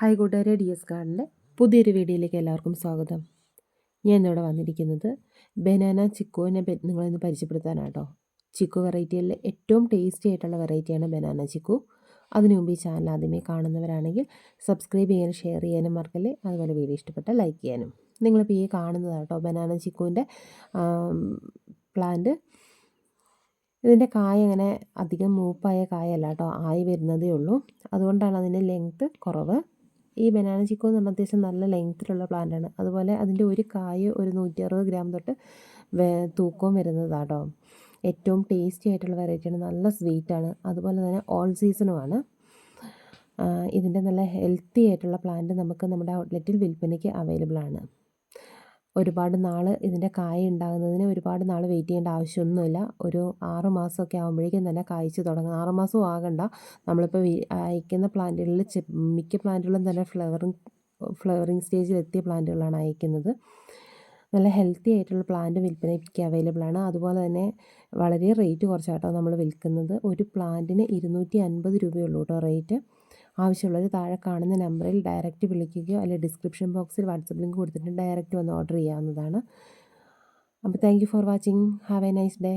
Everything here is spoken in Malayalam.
ഹായ് കൂട്ടുകാരെ ഡി എസ് ഗാർഡന്റെ പുതിയൊരു വീഡിയോയിലേക്ക് എല്ലാവർക്കും സ്വാഗതം. ഞാൻ ഇന്നിവിടെ വന്നിരിക്കുന്നത് ബനാന ചിക്കുവിനെ നിങ്ങളിന്ന് പരിചയപ്പെടുത്താനാട്ടോ. ചിക്കു വെറൈറ്റിയിലെ ഏറ്റവും ടേസ്റ്റി ആയിട്ടുള്ള വെറൈറ്റിയാണ് ബനാന ചിക്കു. അതിനു മുമ്പ് ഈ ചാനൽ ആദ്യമേ കാണുന്നവരാണെങ്കിൽ സബ്സ്ക്രൈബ് ചെയ്യാനും ഷെയർ ചെയ്യാനും മറക്കല്ലേ. അതുപോലെ വീഡിയോ ഇഷ്ടപ്പെട്ട ലൈക്ക് ചെയ്യാനും. നിങ്ങളിപ്പോൾ ഈ കാണുന്നതാട്ടോ ബനാന ചിക്കുവിന്റെ പ്ലാന്റ്. ഇതിന്റെ കായ അങ്ങനെ അധികം മൂപ്പായ കായല്ല കേട്ടോ. ആയി വരുന്നതേ ഉള്ളൂ. അതുകൊണ്ടാണ് അതിന്റെ ലെങ്ത്ത് കുറവ്. ഈ ബനാന ചിക്കോ എന്ന് പറഞ്ഞാൽ അത്യാവശ്യം നല്ല ലെങ്ത്തിലുള്ള പ്ലാന്റാണ് അതുപോലെ അതിന്റെ ഒരു കായ് ഒരു നൂറ്റി അറുപത് ഗ്രാം തൊട്ട് തൂക്കവും വരുന്നതാട്ടോ ഏറ്റവും ടേസ്റ്റി ആയിട്ടുള്ള വെറൈറ്റിയാണ് നല്ല സ്വീറ്റാണ് അതുപോലെ തന്നെ ഓൾ സീസണുമാണ് ഇതിന്റെ നല്ല ഹെൽത്തി ആയിട്ടുള്ള പ്ലാന്റ് നമുക്ക് നമ്മുടെ ഔട്ട്ലെറ്റിൽ വിൽപ്പനയ്ക്ക് അവൈലബിൾ ആണ്. ഒരുപാട് നാൾ ഇതിന്റെ കായ ഉണ്ടാകുന്നതിന് ഒരുപാട് നാൾ വെയിറ്റ് ചെയ്യേണ്ട ആവശ്യമൊന്നുമില്ല. ഒരു ആറ് മാസമൊക്കെ ആകുമ്പോഴേക്കും തന്നെ കായ്ച്ച് തുടങ്ങും. ആറ് മാസവും ആകണ്ട. നമ്മളിപ്പോൾ അയക്കുന്ന പ്ലാന്റുകളിൽ മിക്ക പ്ലാന്റുകളും തന്നെ ഫ്ലവറിങ് ഫ്ലവറിങ് സ്റ്റേജിൽ എത്തിയ പ്ലാന്റുകളാണ് അയക്കുന്നത്. നല്ല ഹെൽത്തി ആയിട്ടുള്ള പ്ലാന്റ് വിൽപ്പനയ്ക്ക് അവൈലബിൾ ആണ്. അതുപോലെ തന്നെ വളരെ റേറ്റ് കുറച്ചാട്ടോ നമ്മൾ വിൽക്കുന്നത്. ഒരു പ്ലാന്റിന് ഇരുന്നൂറ്റി അൻപത് രൂപയുള്ളൂ കേട്ടോ റേറ്റ് ആവശ്യമുള്ളത് താഴെ കാണുന്ന നമ്പറിൽ ഡയറക്റ്റ് വിളിക്കുകയോ അല്ലെങ്കിൽ ഡിസ്ക്രിപ്ഷൻ ബോക്സിൽ വാട്സപ്പ് ലിങ്ക് കൊടുത്തിട്ട് ഡയറക്റ്റ് വന്ന് ഓർഡർ ചെയ്യാവുന്നതാണ്. അപ്പോൾ thank for watching have a nice day